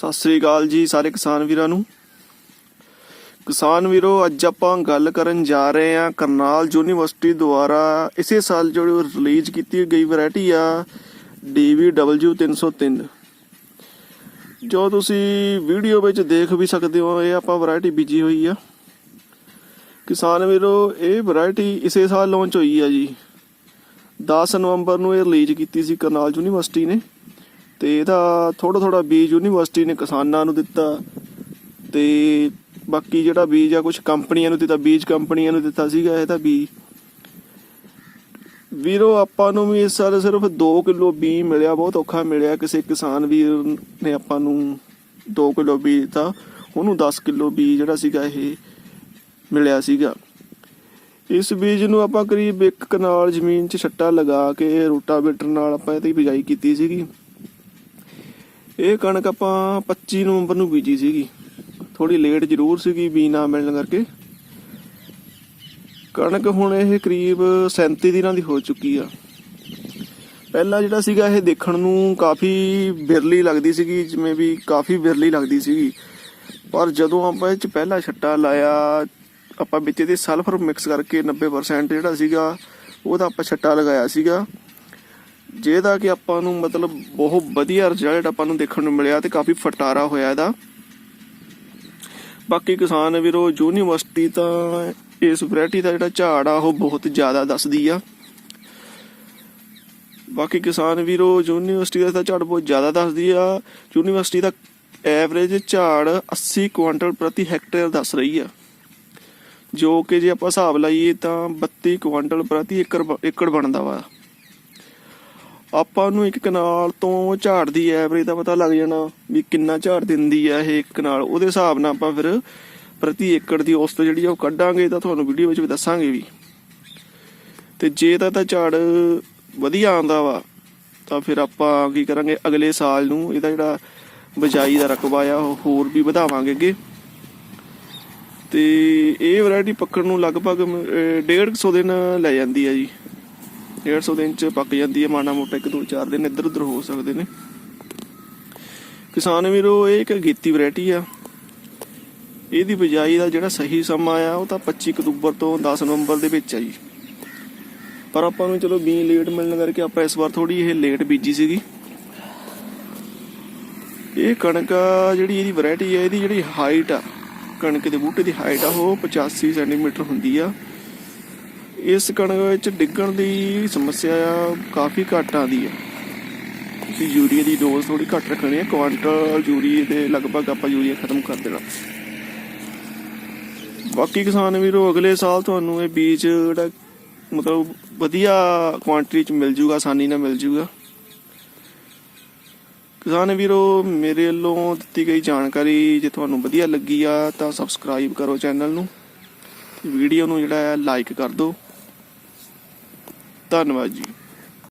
ਸਤਿ ਸ੍ਰੀ ਅਕਾਲ ਜੀ ਸਾਰੇ ਕਿਸਾਨ ਵੀਰਾਂ ਨੂੰ। ਕਿਸਾਨ ਵੀਰੋ, ਅੱਜ ਆਪਾਂ ਗੱਲ ਕਰਨ ਜਾ ਰਹੇ ਹਾਂ ਕਰਨਾਲ ਯੂਨੀਵਰਸਿਟੀ ਦੁਆਰਾ। ਇਸੇ ਸਾਲ ਜੋ ਰਿਲੀਜ਼ ਕੀਤੀ ਗਈ ਵੈਰਾਈਟੀ ਆ DVW 303 ਜੋ ਤੁਸੀਂ ਵੀਡੀਓ ਵਿੱਚ ਦੇਖ ਵੀ ਸਕਦੇ ਹੋ, ਇਹ ਆਪਾਂ ਵੈਰਾਈਟੀ ਬੀਜੀ ਹੋਈ ਆ। ਕਿਸਾਨ ਵੀਰੋ, ਇਹ ਵੈਰਾਈਟੀ ਇਸੇ ਸਾਲ ਲਾਂਚ ਹੋਈ ਆ ਜੀ। 10 ਨਵੰਬਰ ਨੂੰ ਇਹ ਰਿਲੀਜ਼ ਕੀਤੀ ਸੀ ਕਰਨਾਲ ਯੂਨੀਵਰਸਿਟੀ ਨੇ। ਤੇ ਇਹਦਾ ਥੋੜਾ ਥੋੜਾ ਬੀਜ ਯੂਨੀਵਰਸਿਟੀ ਨੇ ਕਿਸਾਨਾਂ ਨੂੰ ਦਿੱਤਾ ਤੇ ਬਾਕੀ ਜਿਹੜਾ ਬੀਜ ਆ ਕੁਝ ਕੰਪਨੀਆਂ ਨੂੰ ਦਿੱਤਾ, ਬੀਜ ਕੰਪਨੀਆਂ ਨੂੰ ਦਿੱਤਾ ਸੀਗਾ ਇਹਦਾ ਬੀਜ। ਵੀਰੋ, ਆਪਾਂ ਨੂੰ ਵੀ ਇਸ ਸਾਲ ਸਿਰਫ 2 ਕਿਲੋ ਬੀ ਮਿਲਿਆ, ਬਹੁਤ ਔਖਾ ਮਿਲਿਆ। ਕਿਸੇ ਕਿਸਾਨ ਵੀਰ ਨੇ ਆਪਾਂ ਨੂੰ 2 ਕਿਲੋ ਬੀਜ ਦਿੱਤਾ। ਉਹਨੂੰ 10 ਕਿਲੋ ਬੀ ਜਿਹੜਾ ਸੀਗਾ ਇਹ ਮਿਲਿਆ ਸੀਗਾ। ਇਸ ਬੀਜ ਨੂੰ ਆਪਾਂ ਕਰੀਬ ਇੱਕ ਕਨਾਲ ਜ਼ਮੀਨ 'ਚ ਛੱਟਾ ਲਗਾ ਕੇ ਰੂਟਾਵੇਟਰ ਨਾਲ ਆਪਾਂ ਇਹਦੀ ਬਿਜਾਈ ਕੀਤੀ ਸੀਗੀ। ਇਹ ਕਣਕ ਆਪਾਂ 25 ਨਵੰਬਰ ਨੂੰ ਬੀਜੀ ਸੀਗੀ। ਥੋੜੀ ਲੇਟ ਜ਼ਰੂਰ ਸੀਗੀ ਬੀ ਨਾ ਮਿਲਣ ਕਰਕੇ। ਕਣਕ ਹੁਣ ਇਹ ਕਰੀਬ 37 ਦਿਨਾਂ ਦੀ ਹੋ ਚੁੱਕੀ ਆ। ਪਹਿਲਾਂ ਜਿਹੜਾ ਸੀਗਾ ਇਹ ਦੇਖਣ ਨੂੰ ਕਾਫੀ ਬਿਰਲੀ ਲੱਗਦੀ ਸੀਗੀ, ਜਿਵੇਂ ਵੀ ਕਾਫੀ ਬਿਰਲੀ ਲੱਗਦੀ ਸੀਗੀ। ਪਰ ਜਦੋਂ ਆਪਾਂ ਇਹ ਚ ਪਹਿਲਾ ਛੱਟਾ ਲਾਇਆ, ਆਪਾਂ ਵਿੱਚ ਇਹਦੇ ਸਲਫਰ ਮਿਕਸ ਕਰਕੇ 90% ਜਿਹੜਾ ਸੀਗਾ, ਉਹਦਾ ਆਪਾਂ ਛੱਟਾ ਲਗਾਇਆ ਸੀਗਾ। ਜਿਹਦਾ ਕਿ ਆਪਾਂ ਨੂੰ ਮਤਲਬ ਬਹੁਤ ਵਧੀਆ ਰਿਜ਼ਲਟ ਆਪਾਂ ਨੂੰ ਦੇਖਣ ਨੂੰ ਮਿਲਿਆ ਤੇ ਕਾਫੀ ਫਟਾਰਾ ਹੋਇਆ ਇਹਦਾ। ਬਾਕੀ ਕਿਸਾਨ ਵੀਰੋ, ਯੂਨੀਵਰਸਿਟੀ ਤਾਂ ਇਸ ਵੈਰਾਈਟੀ ਦਾ ਜਿਹੜਾ ਝਾੜ ਆ, ਉਹ ਬਹੁਤ ਜ਼ਿਆਦਾ ਦੱਸਦੀ ਆ। ਬਾਕੀ ਕਿਸਾਨ ਵੀਰੋ, ਯੂਨੀਵਰਸਿਟੀ ਦਾ ਝਾੜ ਬਹੁਤ ਜ਼ਿਆਦਾ ਦੱਸਦੀ ਆ। ਯੂਨੀਵਰਸਿਟੀ ਦਾ ਐਵਰੇਜ ਝਾੜ 80 ਕੁਇੰਟਲ ਪ੍ਰਤੀ ਹੈਕਟੇਅਰ ਦੱਸ ਰਹੀ ਆ। ਜੋ ਕਿ ਜੇ ਆਪਾਂ ਹਿਸਾਬ ਲਾਈਏ ਤਾਂ 32 ਕੁਇੰਟਲ ਪ੍ਰਤੀ ਏਕੜ ਏਕੜ ਬਣਦਾ ਵਾ। ਆਪਾਂ ਨੂੰ ਇੱਕ ਕਨਾਲ ਤੋਂ ਝਾੜ ਦੀ ਐਵਰੇਜ ਦਾ ਪਤਾ ਲੱਗ ਜਾਣਾ ਵੀ ਕਿੰਨਾ ਝਾੜ ਦਿੰਦੀ ਹੈ ਇਹ ਇੱਕ ਕਨਾਲ ਉਹਦੇ ਹਿਸਾਬ ਨਾਲ ਆਪਾਂ ਫਿਰ ਪ੍ਰਤੀ ਏਕੜ ਦੀ ਔਸਤ ਜਿਹੜੀ ਆ ਉਹ ਕੱਢਾਂਗੇ, ਤਾਂ ਤੁਹਾਨੂੰ ਵੀਡੀਓ ਵਿੱਚ ਵੀ ਦੱਸਾਂਗੇ ਵੀ। ਤੇ ਜੇ ਤਾਂ ਤਾਂ ਝਾੜ ਵਧੀਆ ਆਉਂਦਾ ਵਾ, ਤਾਂ ਫਿਰ ਆਪਾਂ ਕੀ ਕਰਾਂਗੇ, ਅਗਲੇ ਸਾਲ ਨੂੰ ਇਹਦਾ ਜਿਹੜਾ ਬਜਾਈ ਦਾ ਰਕਬਾ ਆ, ਉਹ ਹੋਰ ਵੀ ਵਧਾਵਾਂਗੇ ਅੱਗੇ। ਤੇ ਇਹ ਵੈਰਾਈਟੀ ਪੱਕਣ ਨੂੰ ਲਗਭਗ ਮ- ਅਹ 150 ਦਿਨ ਲੈ ਜਾਂਦੀ ਹੈ ਜੀ। 150 ਦਿਨ ਚ ਪੱਕ ਜਾਂਦੀ ਹੈ ਮਾਣਾ ਮੋਟਾ ਇੱਕ ਦੋ ਚਾਰ ਦਿਨ ਇੱਧਰ ਉੱਧਰ ਹੋ ਸਕਦੇ ਨੇ। ਕਿਸਾਨ ਵੀਰੋ, ਇਹ ਇੱਕ ਗੀਤੀ ਵੈਰਾਈਟੀ ਆ। ਇਹਦੀ ਬਿਜਾਈ ਦਾ ਜਿਹੜਾ ਸਹੀ ਸਮਾਂ ਆ, ਉਹ ਤਾਂ 25 ਅਕਤੂਬਰ ਤੋਂ 10 ਨਵੰਬਰ ਦੇ ਵਿੱਚ ਆ ਜੀ। ਪਰ ਆਪਾਂ ਨੂੰ ਚਲੋ ਬੀ ਲੇਟ ਮਿਲਣ ਕਰਕੇ ਆਪਾਂ ਇਸ ਵਾਰ ਥੋੜੀ ਇਹ ਲੇਟ ਬੀਜੀ ਸੀਗੀ। ਇਹ ਕਣਕ ਜਿਹੜੀ ਇਹਦੀ ਵੈਰਾਈਟੀ ਆ, ਇਹਦੀ ਜਿਹੜੀ ਹਾਈਟ ਆ, ਕਣਕ ਦੇ ਬੂਟੇ ਦੀ ਹਾਈਟ ਆ, ਉਹ 85 ਸੈਂਟੀਮੀਟਰ ਹੁੰਦੀ ਆ। ਇਸ ਕਣਕ ਵਿੱਚ ਡਿੱਗਣ ਦੀ ਸਮੱਸਿਆ ਆ ਕਾਫੀ ਘੱਟ ਆਉਂਦੀ ਹੈ। ਤੁਸੀਂ ਯੂਰੀਆ ਦੀ ਡੋਜ਼ ਥੋੜੀ ਘੱਟ ਰੱਖਣੀ ਹੈ। ਕੁਆਂਟਲ ਯੂਰੀਏ ਦੇ ਲਗਭਗ ਆਪਾਂ ਯੂਰੀਆ ਖਤਮ ਕਰ ਦੇਣਾ। ਬਾਕੀ ਕਿਸਾਨ ਵੀਰੋ, ਅਗਲੇ ਸਾਲ ਤੁਹਾਨੂੰ ਇਹ ਬੀਜ ਜਿਹੜਾ ਮਤਲਬ ਵਧੀਆ ਕੁਆਂਟੀਟੀ ਚ ਮਿਲ ਜੂਗਾ, ਆਸਾਨੀ ਨਾਲ ਮਿਲ ਜੂਗਾ। ਕਿਸਾਨ ਵੀਰੋ, ਮੇਰੇ ਵੱਲੋਂ ਦਿੱਤੀ ਗਈ ਜਾਣਕਾਰੀ ਜੇ ਤੁਹਾਨੂੰ ਵਧੀਆ ਲੱਗੀ ਆ ਤਾਂ ਸਬਸਕ੍ਰਾਈਬ ਕਰੋ ਚੈਨਲ ਨੂੰ। ਵੀਡੀਓ ਨੂੰ ਜਿਹੜਾ ਹੈ ਲਾਈਕ ਕਰ ਦਿਓ। ਧੰਨਵਾਦ ਜੀ।